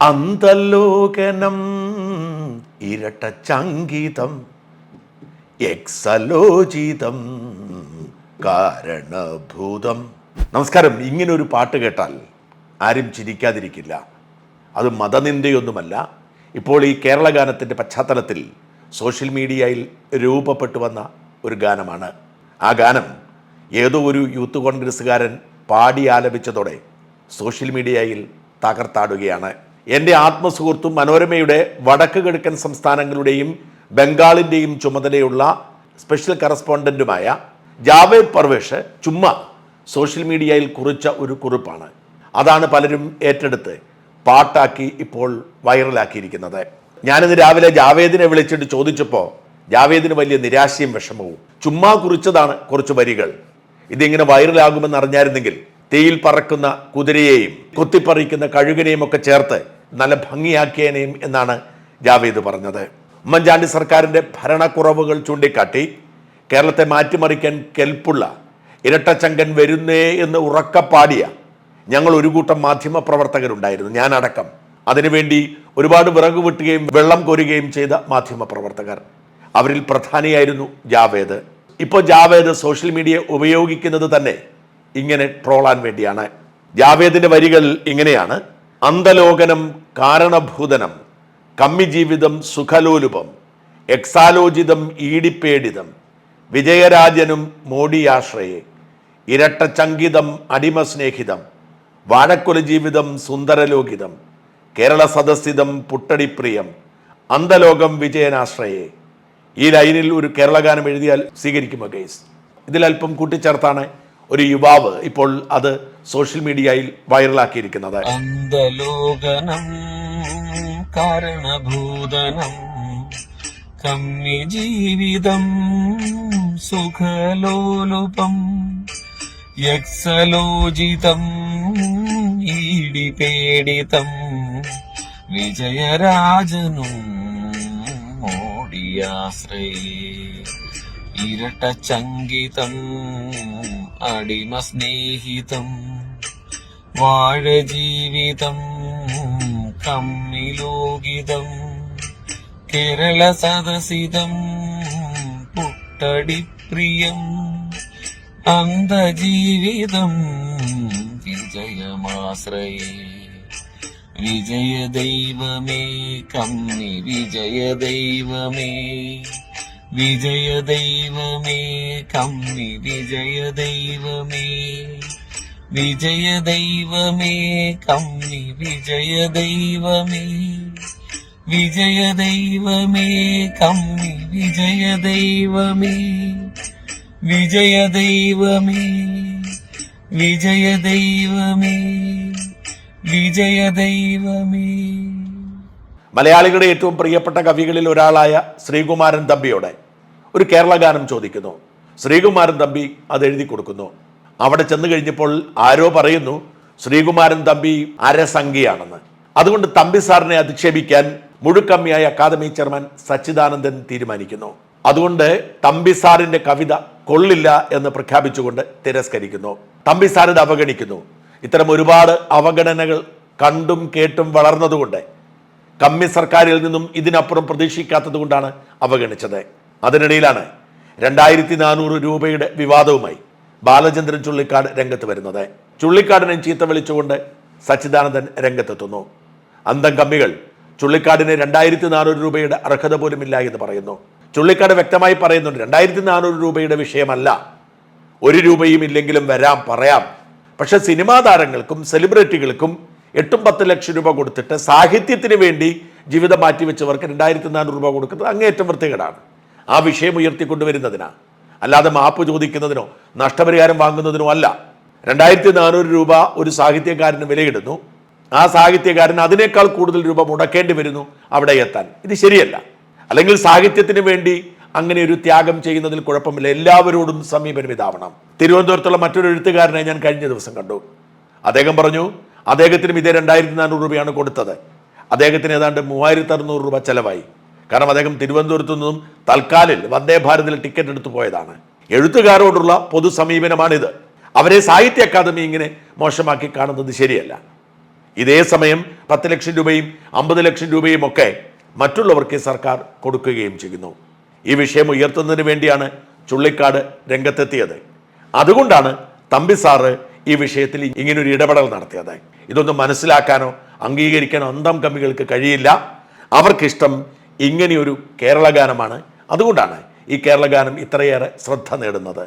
അന്തലോകനം ഇരട്ട ചങ്കിതം എക്സലോചിതം കാരണഭൂതം. നമസ്കാരം. ഇങ്ങനെ ഒരു പാട്ട് കേട്ടാൽ ആരും ചിരിക്കാതിരിക്കില്ല. അത് മതനിന്ദയൊന്നുമല്ല. ഇപ്പോൾ ഈ കേരള ഗാനത്തിന്റെ പശ്ചാത്തലത്തിൽ സോഷ്യൽ മീഡിയയിൽ രൂപപ്പെട്ടു വന്ന ഒരു ഗാനമാണ്. ആ ഗാനം ഏതോ ഒരു യൂത്ത് കോൺഗ്രസ്സുകാരൻ പാടി ആലപിച്ചതോടെ സോഷ്യൽ മീഡിയയിൽ തകർത്താടുകയാണ്. എന്റെ ആത്മസുഹൃത്തും മനോരമയുടെ വടക്ക് കിഴക്കൻ സംസ്ഥാനങ്ങളുടെയും ബംഗാളിന്റെയും ചുമതലയുള്ള സ്പെഷ്യൽ കറസ്പോണ്ടന്റുമായ ജാവേദ് പർവേഷ് ചുമ്മാ സോഷ്യൽ മീഡിയയിൽ കുറിച്ച ഒരു കുറിപ്പാണ്. അതാണ് പലരും ഏറ്റെടുത്ത് പാട്ടാക്കി ഇപ്പോൾ വൈറലാക്കിയിരിക്കുന്നത്. ഞാനിന്ന് രാവിലെ ജാവേദിനെ വിളിച്ചിട്ട് ചോദിച്ചപ്പോൾ ജാവേദിന് വലിയ നിരാശയും വിഷമവും. ചുമ്മാ കുറിച്ചതാണ് കുറച്ച് വരികൾ. ഇതിങ്ങനെ വൈറലാകുമെന്ന് അറിഞ്ഞായിരുന്നെങ്കിൽ തീയിൽ പറക്കുന്ന കുതിരയെയും കൊത്തിപ്പറിക്കുന്ന കഴുകനെയും ഒക്കെ ചേർത്ത് നല്ല ഭംഗിയാക്കിയേനെയും എന്നാണ് ജാവേദ് പറഞ്ഞത്. ഉമ്മൻചാണ്ടി സർക്കാരിന്റെ ഭരണക്കുറവുകൾ ചൂണ്ടിക്കാട്ടി കേരളത്തെ മാറ്റിമറിക്കാൻ കെൽപ്പുള്ള ഇരട്ടച്ചങ്കൻ വരുന്നേ എന്ന് ഉറക്കപ്പാടിയ ഞങ്ങൾ ഒരു കൂട്ടം മാധ്യമ പ്രവർത്തകരുണ്ടായിരുന്നു ഞാനടക്കം. അതിനുവേണ്ടി ഒരുപാട് വിറക് വെട്ടുകയും വെള്ളം കോരുകയും ചെയ്ത മാധ്യമ പ്രവർത്തകർ അവരിൽ പ്രധാനിയായിരുന്നു ജാവേദ്. ഇപ്പോൾ ജാവേദ് സോഷ്യൽ മീഡിയ ഉപയോഗിക്കുന്നത് തന്നെ ഇങ്ങനെ ട്രോളാൻ വേണ്ടിയാണ്. ജാവേദിന്റെ വരികൾ ഇങ്ങനെയാണ്. അന്തലോകനം കാരണഭൂതനം കമ്മി ജീവിതം സുഖലോലുപം എക്സാലോചിതം ഈടിപ്പേടിതം വിജയരാജനും മോഡിയാശ്രയെ ഇരട്ടചങ്കിതം അടിമസ്നേഹിതം വാഴക്കൊല ജീവിതം സുന്ദരലോകിതം കേരള സദസ്സിതം പുട്ടടിപ്രിയം അന്തലോകം വിജയനാശ്രയെ. ഈ ലൈനിൽ ഒരു കേരള ഗാനം എഴുതിയാൽ സ്വീകരിക്കുമോ ഗൈസ്? ഇതിൽ അല്പം കൂട്ടിച്ചേർത്താണ് ഒരു യുവാവ് ഇപ്പോൾ അത് സോഷ്യൽ മീഡിയയിൽ വൈറലാക്കിയിരിക്കുന്നത്. അന്തലോകനം കാരണഭൂതനം കമ്മി ജീവിതം സുഖലോലുപം യക്സലോചിതം ഈടിപേടിതം വിജയരാജനും മോടിയാശ്രയേ. ഇരട്ടചങ്കിതം വാഴ ജീവിതം കമ്മിലോകിതം കേരള സദസിതം പുട്ടടിപ്രിയം അന്ധജീവിതം വിജയമാശ്രയേ. വിജയദൈവമേ കമ്മി വിജയദൈവമേ. വിജയദൈവമേ കമ്മി വിജയദൈവമേ. വിജയദൈവമേ കമ്മി വിജയ ദൈവമേ കമ്മി വിജയ ദൈവമേ വിജയ ദൈവമേ മലയാളികളുടെ ഏറ്റവും പ്രിയപ്പെട്ട കവികളിൽ ഒരാളായ ശ്രീകുമാരൻ തമ്പിയോടെ ഒരു കേരള ഗാനം ചോദിക്കുന്നു. ശ്രീകുമാരൻ തമ്പി അത് എഴുതി കൊടുക്കുന്നു. അവിടെ ചെന്ന് കഴിഞ്ഞപ്പോൾ ആരോ പറയുന്നു ശ്രീകുമാരൻ തമ്പി അരസംഖ്യയാണെന്ന്. അതുകൊണ്ട് തമ്പി സാറിനെ അധിക്ഷേപിക്കാൻ മുഴുക്കമ്മിയായ അക്കാദമി ചെയർമാൻ സച്ചിദാനന്ദൻ തീരുമാനിക്കുന്നു. അതുകൊണ്ട് തമ്പി സാറിന്റെ കവിത കൊള്ളില്ല എന്ന് പ്രഖ്യാപിച്ചുകൊണ്ട് തിരസ്കരിക്കുന്നു. തമ്പി സാറിനെ അവഗണിക്കുന്നു. ഇത്തരം ഒരുപാട് അവഗണനകൾ കണ്ടും കേട്ടും വളർന്നതുകൊണ്ട് കമ്മി സർക്കാരിൽ നിന്നും ഇതിനപ്പുറം പ്രതീക്ഷിക്കാത്തത് കൊണ്ടാണ് അവഗണിച്ചത്. അതിനിടയിലാണ് രണ്ടായിരത്തി നാനൂറ് രൂപയുടെ വിവാദവുമായി ബാലചന്ദ്രൻ ചുള്ളിക്കാട് രംഗത്ത് വരുന്നത്. ചുള്ളിക്കാടിനെ ചീത്ത വിളിച്ചുകൊണ്ട് സച്ചിദാനന്ദൻ രംഗത്തെത്തുന്നു. അന്തം കമ്മികൾ ചുള്ളിക്കാടിന് രണ്ടായിരത്തി നാനൂറ് രൂപയുടെ അർഹത പോലും ഇല്ല എന്ന് പറയുന്നു. ചുള്ളിക്കാട് വ്യക്തമായി പറയുന്നുണ്ട് രണ്ടായിരത്തി നാനൂറ് രൂപയുടെ വിഷയമല്ല. ഒരു രൂപയും ഇല്ലെങ്കിലും വരാം പറയാം. പക്ഷെ സിനിമാ താരങ്ങൾക്കും സെലിബ്രിറ്റികൾക്കും എട്ടും പത്ത് ലക്ഷം രൂപ കൊടുത്തിട്ട് സാഹിത്യത്തിന് വേണ്ടി ജീവിതം മാറ്റിവെച്ചവർക്ക് രണ്ടായിരത്തി നാനൂറ് രൂപ കൊടുക്കുന്നത് അങ്ങേയറ്റം വൃത്തികേടാണ്. ആ വിഷയം ഉയർത്തിക്കൊണ്ടുവരുന്നതിനാ. അല്ലാതെ മാപ്പ് ചോദിക്കുന്നതിനോ നഷ്ടപരിഹാരം വാങ്ങുന്നതിനോ അല്ല. രണ്ടായിരത്തി നാനൂറ് രൂപ ഒരു സാഹിത്യകാരന് വിലയിടുന്നു. ആ സാഹിത്യകാരൻ അതിനേക്കാൾ കൂടുതൽ രൂപ മുടക്കേണ്ടി വരുന്നു അവിടെ എത്താൻ. ഇത് ശരിയല്ല. അല്ലെങ്കിൽ സാഹിത്യത്തിന് വേണ്ടി അങ്ങനെ ഒരു ത്യാഗം ചെയ്യുന്നതിൽ കുഴപ്പമില്ല. എല്ലാവരോടും സമീപനം ഇതാവണം തിരുവനന്തപുരത്തുള്ള മറ്റൊരു എഴുത്തുകാരനെ ഞാൻ കഴിഞ്ഞ ദിവസം കണ്ടു. അദ്ദേഹം പറഞ്ഞു അദ്ദേഹത്തിനും ഇതേ രണ്ടായിരത്തി നാനൂറ് രൂപയാണ് കൊടുത്തത്. അദ്ദേഹത്തിന് ഏതാണ്ട് മൂവായിരത്തി അറുന്നൂറ് രൂപ ചെലവായി. കാരണം അദ്ദേഹം തിരുവനന്തപുരത്തു നിന്നും തൽക്കാലിൽ വന്ദേ ഭാരതിൽ ടിക്കറ്റ് എടുത്തു പോയതാണ്. എഴുത്തുകാരോടുള്ള പൊതു സമീപനമാണിത്. അവരെ സാഹിത്യ അക്കാദമി ഇങ്ങനെ മോശമാക്കി കാണുന്നത് ശരിയല്ല. ഇതേ സമയം പത്ത് ലക്ഷം രൂപയും അമ്പത് ലക്ഷം രൂപയും ഒക്കെ മറ്റുള്ളവർക്ക് സർക്കാർ കൊടുക്കുകയും ചെയ്യുന്നു. ഈ വിഷയം ഉയർത്തുന്നതിന് വേണ്ടിയാണ് ചുള്ളിക്കാട് രംഗത്തെത്തിയത്. അതുകൊണ്ടാണ് തമ്പി സാറ് ഈ വിഷയത്തിൽ ഇങ്ങനൊരു ഇടപെടൽ നടത്തിയത്. ഇതൊന്നും മനസ്സിലാക്കാനോ അംഗീകരിക്കാനോ അന്തം കമ്മികൾക്ക് കഴിയില്ല. അവർക്കിഷ്ടം ഇങ്ങനെയൊരു കേരള ഗാനമാണ് അതുകൊണ്ടാണ് ഈ കേരള ഗാനം ഇത്രയേറെ ശ്രദ്ധ നേടുന്നത്.